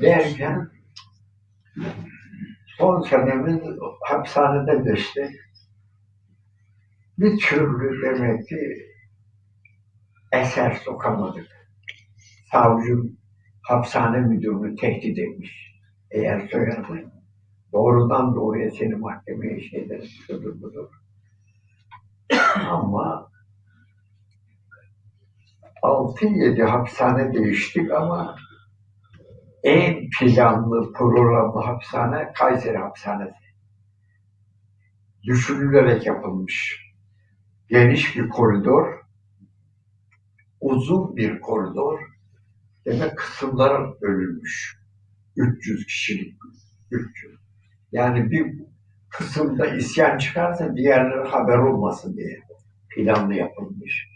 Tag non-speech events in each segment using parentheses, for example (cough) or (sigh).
derken son senemiz hapishanede geçti. Bir türlü demek ki eser sokamadık. Savcı hapishane müdürünü tehdit etmiş. Eğer söylersen doğrudan doğruya seni mahkemeye şey ederim, şudur budur. Ama 6-7 hapishane değiştik ama en planlı, programlı hapishane Kayseri Hapishanesi. Düşünülerek yapılmış. Geniş bir koridor, uzun bir koridor, demek kısımlara bölünmüş. 300 kişilik, 300. Yani bir kısımda isyan çıkarsa diğerleri haber olmasın diye planlı yapılmış.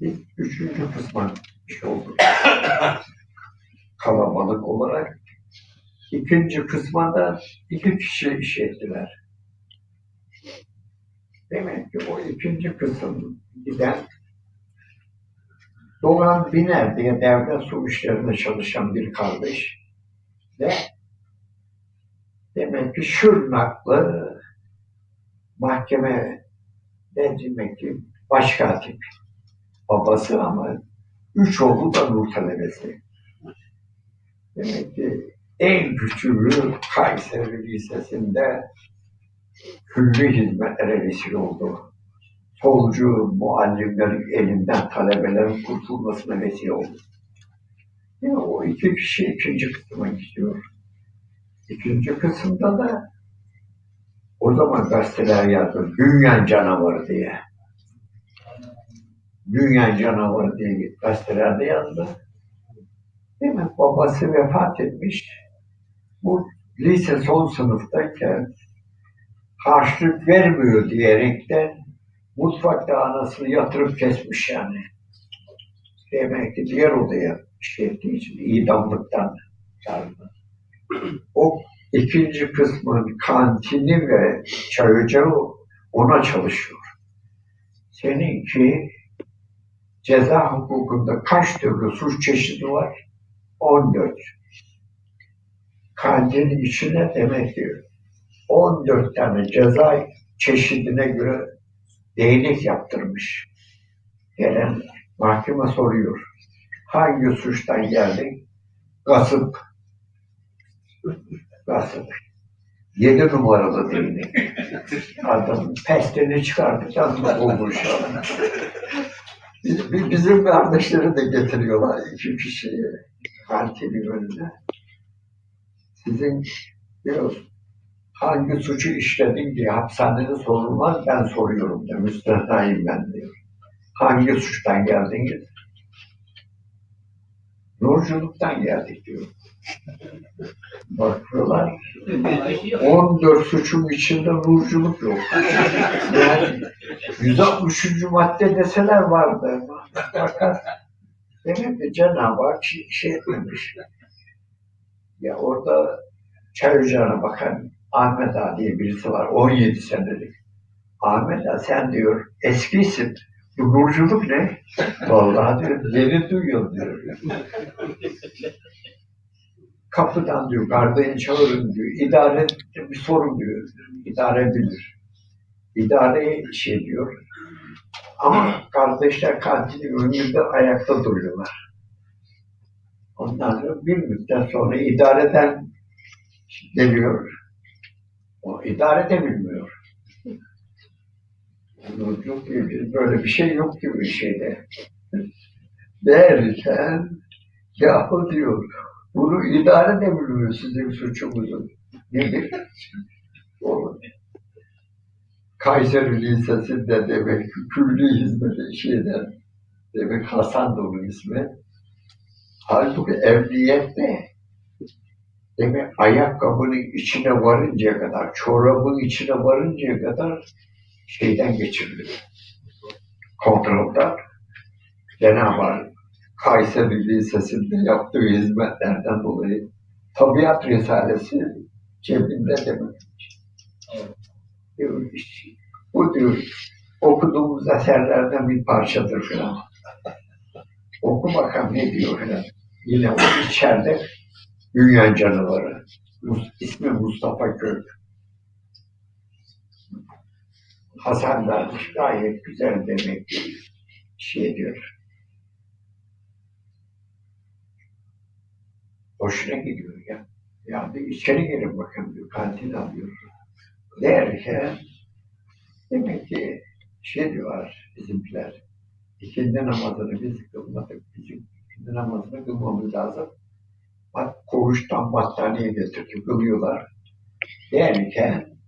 Bir üçüncü kısma iş oldu. (laughs) Kalabalık olarak. İkinci kısma da iki kişi iş ettiler. Demek ki o ikinci kısım giden Doğan Biner diye devlet su işlerinde çalışan bir kardeş ve demek ki Şırnaklı mahkeme de demek ki başkatip babası ama üç oğlu da Nur talebesi. Demek ki en küçüğü Kayseri Lisesi'nde külli hizmetlere vesile oldu. Solcu muallimlerin elinden talebelerin kurtulmasına vesile oldu. Ya o iki kişi ikinci kısma gidiyor. İkinci kısımda da o zaman gazeteler yazdı. Dünya canavarı diye. Dünya canavarı diye gazetelerde yazdı. Değil mi? Babası vefat etmiş. Bu lise son sınıftayken harçlık vermiyor diyerekten mutfakta anasını yatırıp kesmiş yani. Demek ki diğer odaya şey ettiği için idamlıktan çağırdı. O ikinci kısmın kantini ve çay ocağı ona çalışıyor. Seninki ceza hukukunda kaç türlü suç çeşidi var? 14. Kantinin içine demek ki 14 tane ceza çeşidine göre değnek yaptırmış. Gelen mahkeme soruyor. Hangi suçtan geldin? Gasıp. Gasıp. Yedi numaralı değnek. Adam pestini çıkardı. Canını bulmuş Bizim kardeşleri de getiriyorlar iki kişiyi kantinin önüne. Sizin diyor, hangi suçu işledin diye hapishanede sorulmaz ben soruyorum diyor. Müstesnayım ben diyor. Hangi suçtan geldiniz? Nurculuktan geldik diyor. Bakıyorlar 14 suçun içinde nurculuk yok. Yani 163. madde deseler vardı. Fakat demek ki Cenab-ı Hak şey, şey etmemiş. Ya orada çay ocağına bakan Ahmet Ağa diye birisi var. 17 senelik. Ahmet Ağa sen diyor eskisin. Bu nurculuk ne? Vallahi diyor yeni duyuyorum diyor. Kapıdan diyor gardiyanı çağırın diyor. İdare bir sorun diyor. İdare bilir. İdare şey diyor. Ama kardeşler kantinin önünde ayakta duruyorlar. Ondan bir müddet sonra idareden geliyor. O idare de bilmiyor. Yok, böyle bir şey yok gibi bir şeyde. Derken yahu diyor, bunu idare de bilmiyor sizin suçunuzun. Nedir? O Kayseri Lisesi'nde demek külli hizmeti şeyden demek Hasan da onun ismi. Halbuki evliyet ne? Demek ayakkabının içine varıncaya kadar, çorabın içine varıncaya kadar şeyden geçirilir. Kontrolden. Cenab-ı Kayseri Lisesi'nde yaptığı hizmetlerden dolayı tabiat risalesi cebinde demek. Diyor, işte, bu diyor okuduğumuz eserlerden bir parçadır falan. (laughs) Oku bakalım ne diyor falan. Yine o içeride Dünya canavarı. İsmi Mustafa Kök. Hasan Derviş gayet güzel demek ki şey diyor. Hoşuna gidiyor ya. Ya bir içeri girin bakın diyor. Kantin alıyor. Derken demek ki şey diyorlar bizimkiler. İkindi namazını biz kılmadık. Bizim ikindi namazını kılmamız lazım. Bak koğuştan battaniye getirdi, kılıyorlar. Derken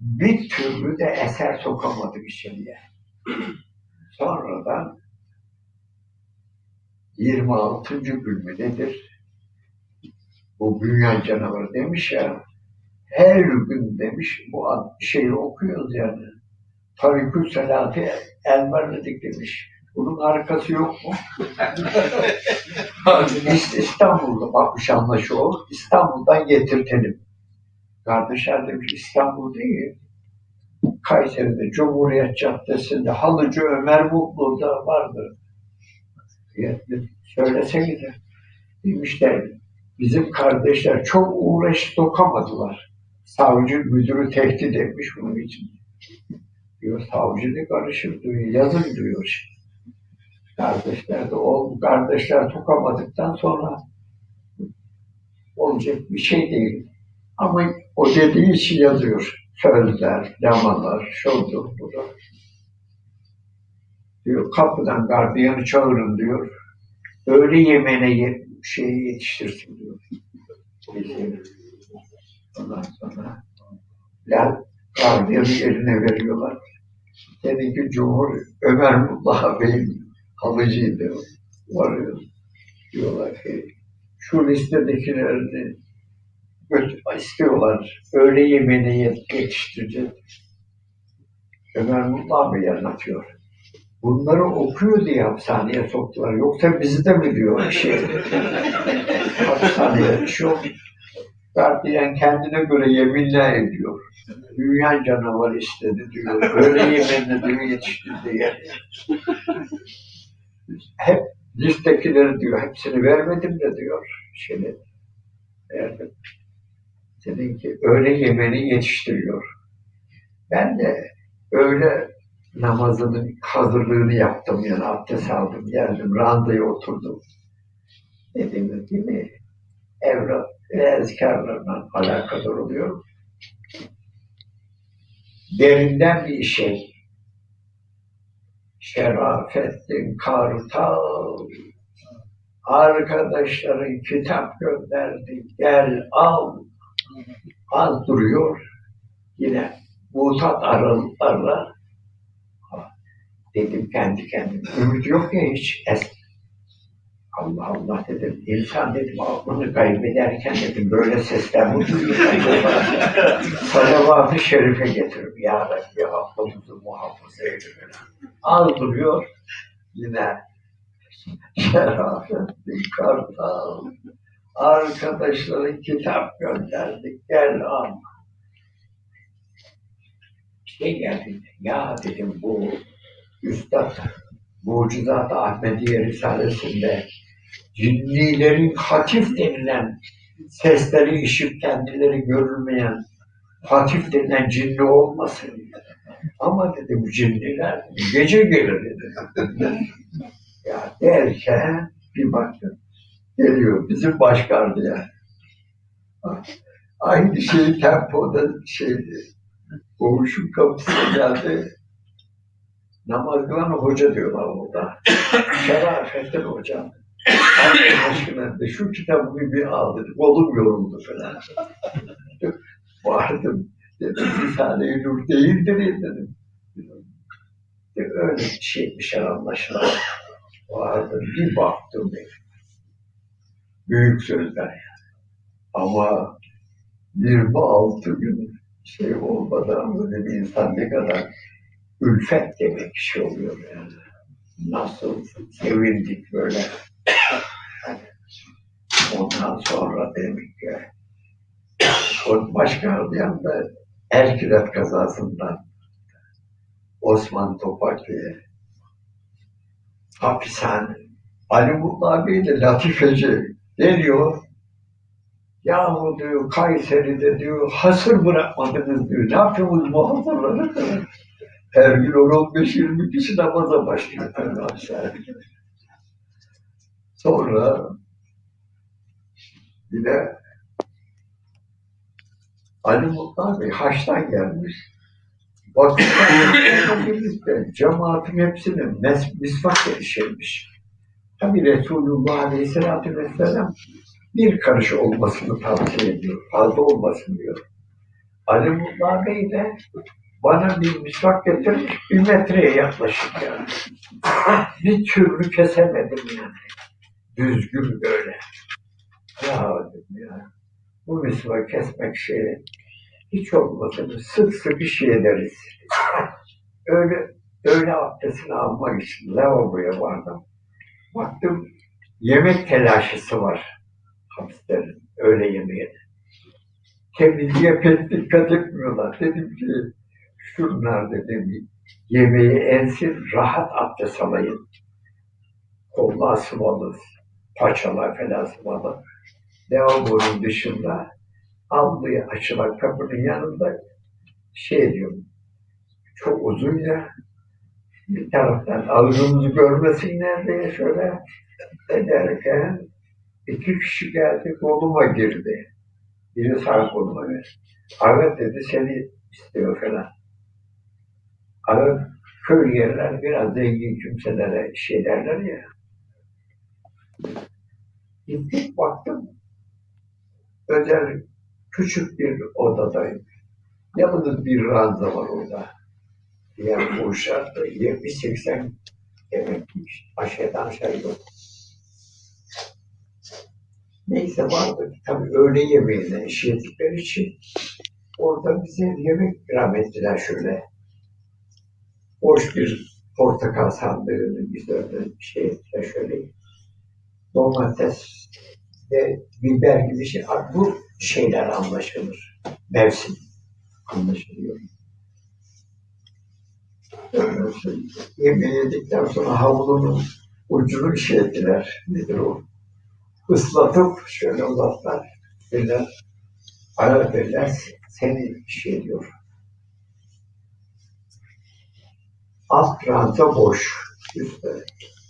bir türlü de eser sokamadık içeriye. Sonradan 26. gün mü nedir? Bu dünya canavarı demiş ya, her gün demiş bu şeyi okuyoruz yani. Tarikü Selati Elmerledik demiş. Bunun arkası yok mu? (laughs) İst- İstanbul'da bakmış anlaşı o. İstanbul'dan getirtelim. Kardeşler demiş İstanbul değil. Kayseri'de Cumhuriyet Caddesi'nde Halıcı Ömer Mutlu'da vardı. Ya, Söylesenize. Demişler bizim kardeşler çok uğraş sokamadılar. Savcı müdürü tehdit etmiş bunun için. Diyor savcı ne karışır diyor. Yazın diyor. Kardeşler de o kardeşler sokamadıktan sonra olacak bir şey değil. Ama o dediği için yazıyor. Sözler, yamalar, şudur, budur. Diyor kapıdan gardiyanı çağırın diyor. Öğle yemeğine ye, şeyi yetiştirsin diyor. Ondan sonra Lal gardiyanı eline veriyorlar. Seninki Cumhur Ömer Mutlaka Bey'in halıcıydı. Varıyor. Diyorlar ki şu listedekilerini istiyorlar. Öğle yemeğine yet- yetiştireceğiz. Ömer Mutlaka Bey anlatıyor. Bunları okuyor diye hapishaneye soktular. Yoksa bizi de mi diyor şey. (laughs) hapishaneye şu gardiyan kendine göre yeminler ediyor. Dünya canavarı istedi diyor. Öyle yeminle diyor yetiştirdi diye. Hep listekileri diyor. Hepsini vermedim de diyor. Şimdi verdim. Seninki öğle yemeğini yetiştiriyor. Ben de öğle namazının hazırlığını yaptım yani abdest aldım geldim randeya oturdum. Dediğimiz gibi evlat ve ezkarlarla alakadar oluyor. Derinden bir şey. Şerafettin Kartal arkadaşların kitap gönderdi. Gel al. Az duruyor. Yine mutat aralıklarla dedim kendi kendime. Ümit yok ya hiç. Es Allah Allah dedim. İnsan dedim aklını kaybederken dedim böyle sesler mi duyuyor acaba? Salavat-ı şerife getirip ya Rabbi aklımızı muhafaza eyle. Az duruyor. Yine Şerafettin Kartal arkadaşların kitap gönderdik. Gel al. İşte geldi. Ya dedim bu Üstad Mucizat-ı Ahmediye Risalesi'nde cinnilerin hatif denilen sesleri işip kendileri görülmeyen hatif denilen cinni olmasın. Ama dedi bu cinniler gece gelir dedi. (laughs) ya derken bir baktım geliyor bizim baş gardiyan. Aynı şey tempoda şeydi. Koğuşun kapısına geldi. Namaz kılan hoca diyorlar orada. Şerafettin hocam. Allah aşkına de şu kitabı bir, al dedi. Kolum yoruldu falan. Vardım. Dedim Risale-i Nur değildir dedim. De, öyle bir şeymiş anlaşılan. Vardım. Bir baktım. Büyük sözler yani. Ama 26 gün şey olmadan böyle bir insan ne kadar ülfet demek bir şey oluyor yani. Nasıl sevindik böyle. Ondan sonra demek ki o başka bir yanda Erkilet kazasından Osman Topak diye Ali Mutlu Bey de latifeci Geliyor. Yahu diyor Kayseri'de diyor hasır bırakmadınız diyor. Ne yapıyorsunuz bu hazırları? Her gün 10-15-20 kişi namaza başlıyor. Sonra de Ali Mutlu Bey Haç'tan gelmiş. Vakıftan birlikte cemaatin hepsini mes misvak gelişirmiş. Tabi Resulullah Aleyhisselatü Vesselam bir karış olmasını tavsiye ediyor. Fazla olmasın diyor. Ali Mutlu Bey de bana bir misvak getirmiş, bir metreye yaklaşık yani. Bir türlü kesemedim yani. Düzgün böyle. Ya dedim ya. Bu misvak kesmek şey hiç olmasın sık sık bir şey ederiz. Öyle öyle abdestini almak için lavaboya vardım. Baktım yemek telaşısı var hapisten öğle yemeğine. Temizliğe pek dikkat etmiyorlar. Dedim ki şunlar dedim yemeği ensin rahat abdest alayım. Kollar sıvalı, paçalar falan sıvalı. Lavabonun dışında avluya açılan kapının yanında şey diyorum çok uzun ya bir taraftan ağzımızı görmesinler diye şöyle ederken iki kişi geldi koluma girdi. Biri sağ koluma verdi. Evet dedi seni istiyor falan. Evet köy yerler biraz zengin kimselere şey derler ya. Gittik baktım özel küçük bir odadayım. Yalnız bir ranza var orada. Yani bu şartta 70-80 emekmiş. Aşağıdan aşağı yok. Neyse vardı. Tabii öğle yemeğine iş yedikleri için orada bize yemek ikram ettiler şöyle. Boş bir portakal sandığını biz öyle şey ettiler şöyle. Domates ve biber gibi şey. Bu şeyler anlaşılır. Mevsim anlaşılıyor. Yemeği yedikten sonra havlunun ucunu şey ettiler. Nedir o? Islatıp şöyle uzatlar. Böyle ara verirler. Seni şey diyor. Alt ranza boş. Üstte.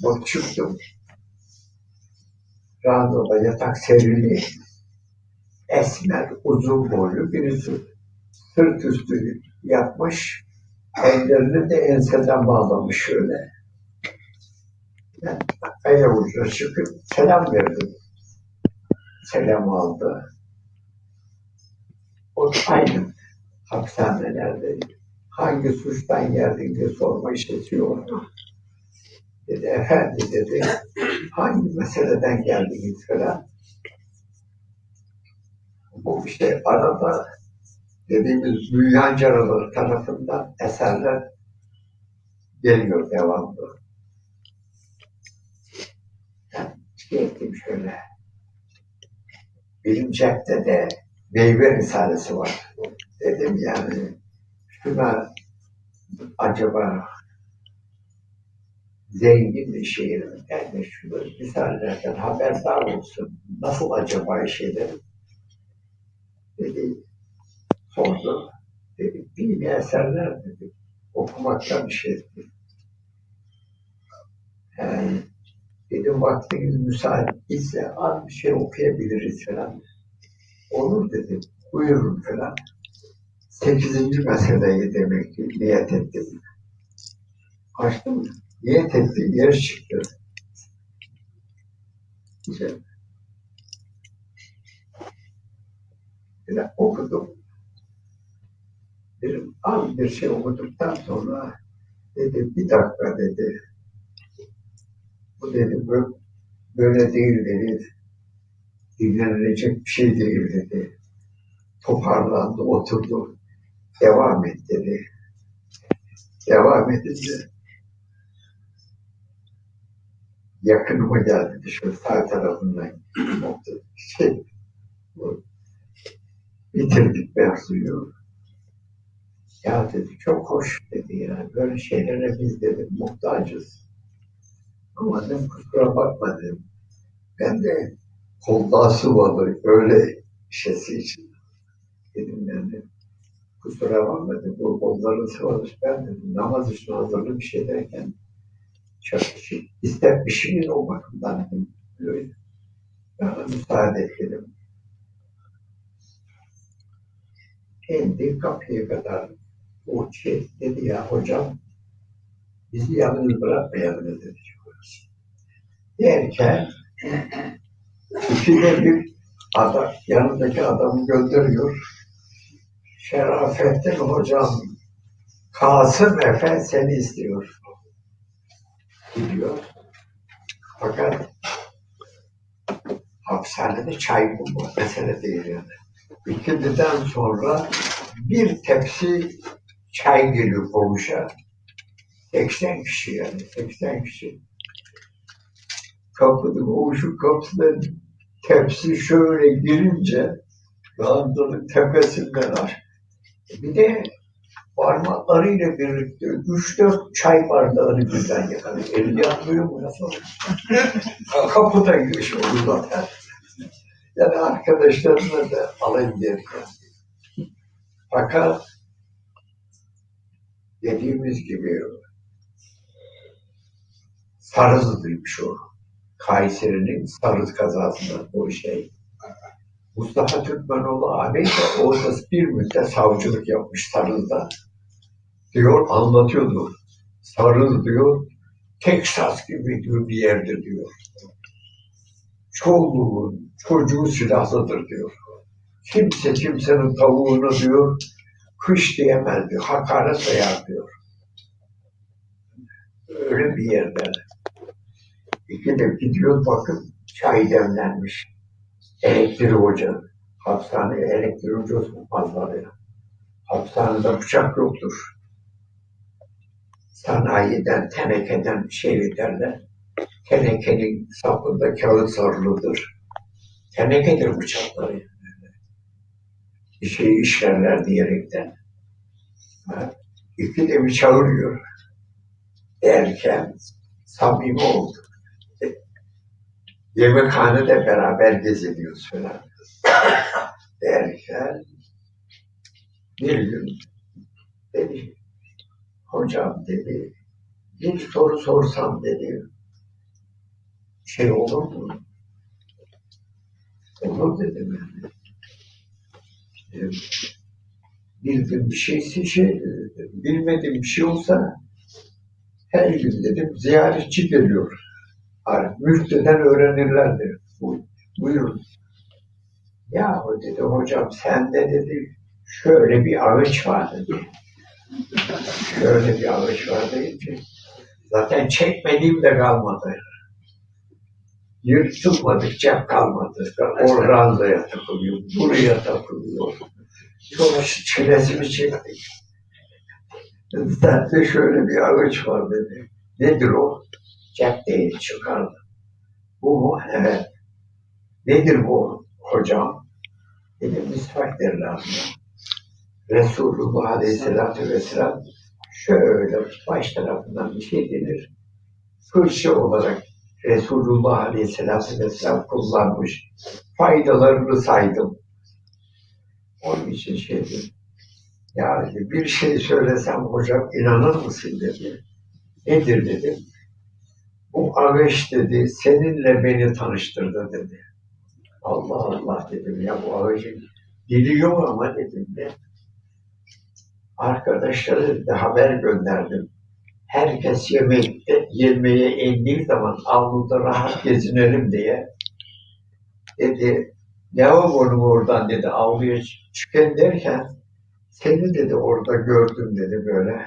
Bak çıktım. Ranzada yatak serili. Esmer, uzun boylu birisi sırt üstü yatmış. Ellerini de enseden bağlamış şöyle. Ben ayak ucuna çıkıp selam verdim. Selam aldı. O aynı hapishanelerde hangi suçtan geldin diye sorma işletiyor. Dedi efendi dedi hangi meseleden geldiniz falan. Bu işte arada dediğimiz Mülyancaraları tarafından eserler geliyor devamlı. Ben şey ettim şöyle. Benim cepte de meyve risalesi var. Dedim yani şuna acaba zengin bir şehir yani şu risalelerden haberdar olsun. Nasıl acaba şeyler? Dedi, sordu. Dedi, dini eserler dedi. Okumaktan bir şey dedi. Yani, dedim vaktiniz müsait ise az bir şey okuyabiliriz falan. Olur dedim. Buyurun falan. Sekizinci meseleyi demek ki niyet ettim. Açtım. Niyet ettim. Yer çıktı. Güzel. Böyle okudum. Bir, az bir şey okuduktan sonra dedi bir dakika dedi. Bu dedi "bö- böyle değil dedi. Dinlenilecek bir şey değil dedi. Toparlandı, oturdu. Devam et dedi. Devam edince yakınıma geldi şöyle sağ tarafından nokta şey bu, bitirdik mevzuyu. Ya dedi çok hoş dedi ya. Böyle şeylere biz dedim muhtacız. Ama dedim kusura bakma dedim. Ben de kolda sıvadı öyle şeysi için. Dedim yani kusura bakma dedim, bu kolları sıvamış ben dedim namaz için hazırlı bir şey derken çok şey, istemişimin o bakımdan dedim. Böyle. Bana müsaade et dedim. indi kapıya kadar o şey dedi ya hocam bizi yalnız bırakmayalım dedi. Derken (clears throat) ikide bir adam, yanındaki adamı gönderiyor. Şerafettin hocam Kasım Efe seni istiyor. Gidiyor. Fakat hapishanede çay bulma mesele değil yani. İkindiden sonra bir tepsi çay geliyor komşa. 80 kişi yani 80 kişi. Kapıda komşu kapısına tepsi şöyle girince Dağıntının tepesinden aş. Bir de parmaklarıyla birlikte üç dört çay bardağını birden yakaladı. Eli yanmıyor mu nasıl? (laughs) Kapıda geçiyor zaten. Yani arkadaşlarımla da alayım derken. Fakat dediğimiz gibi Sarızlı'ymış o. Kayseri'nin Sarız kazasından o şey. Mustafa Türkmenoğlu abi de orada bir müddet savcılık yapmış Sarız'da. Diyor, anlatıyordu. Sarız diyor, Teksas gibi bir yerdir diyor. Çoluğun, çocuğu silahlıdır diyor. Kimse kimsenin tavuğunu diyor, kış diyemez diyor, hakaret sayar diyor. Öyle bir yerde. İki de gidiyor bakın çay demlenmiş. Elektrik hoca. Hastaneye elektrik hocası olmazlar ya. Hastanede bıçak yoktur. Sanayiden, tenekeden şey ederler. Tenekenin sapında kağıt sarılıdır. Tenekedir bıçakları. Bir şey işlerler diyerekten. Ha? İki de bir çağırıyor. Derken samimi oldu. Yemekhanede beraber geziliyoruz falan. Derken bir gün dedi, hocam dedi, bir soru sorsam dedi, şey olur mu? Olur dedim yani. İşte, bildiğim bir şeyse şey, bilmediğim bir şey olsa her gün dedim ziyaretçi geliyor. Hani müfteden öğrenirler dedi. Bu- Buyurun. Ya dedi hocam sende dedi şöyle bir ağaç var dedi. Şöyle bir ağaç var deyince zaten çekmediğim de kalmadı. Yırtılmadıkça kalmadı. Orlandaya takılıyor, buraya takılıyor. Şu çilesini çektik. Sende şöyle bir ağaç var dedi. Nedir o? Cep değil çıkardı. Bu mu? Evet. Nedir bu hocam? Dedim misvak derler buna. Resulullah Aleyhisselatü Vesselam şöyle baş tarafından bir şey denir. Fırça olarak Resulullah Aleyhisselatü Vesselam kullanmış. Faydalarını saydım. Onun için şey dedim. Ya bir şey söylesem hocam inanır mısın dedi. Nedir dedim. Bu ağaç dedi, seninle beni tanıştırdı dedi. Allah Allah dedim ya bu ağacın dili yok ama dedim de. Arkadaşları da haber gönderdim. Herkes yemekte, yemeğe indiği zaman avluda rahat gezinelim diye. Dedi, ne oğlum oradan dedi, avluya çıkın derken seni dedi orada gördüm dedi böyle.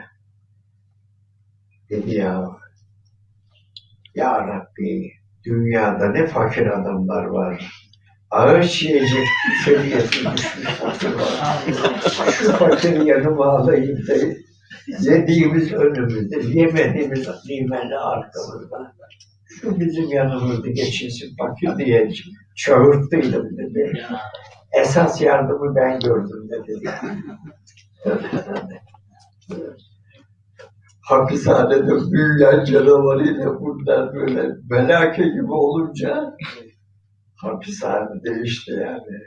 Dedi ya ya Rabbi, dünyada ne fakir adamlar var. Ağaç yiyecek seviyesine düşmüş fakir var. Şu (laughs) fakiri yanıma alayım da yediğimiz önümüzde, yemediğimiz nimeti arkamızda. Şu bizim yanımızda geçilsin fakir diye çağırttıydım dedi. Esas yardımı ben gördüm dedi. (laughs) hapishanede büyüyen canavarıyla bunlar böyle melake gibi olunca hapishane değişti yani.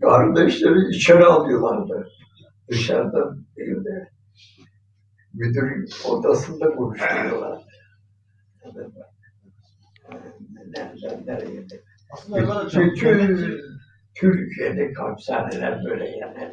Kardeşleri içeri alıyorlardı. Dışarıdan değil de müdürün odasında konuşturuyorlardı. Evet. Nereden nereye Bütün Türkiye'de hapishaneler böyle yani.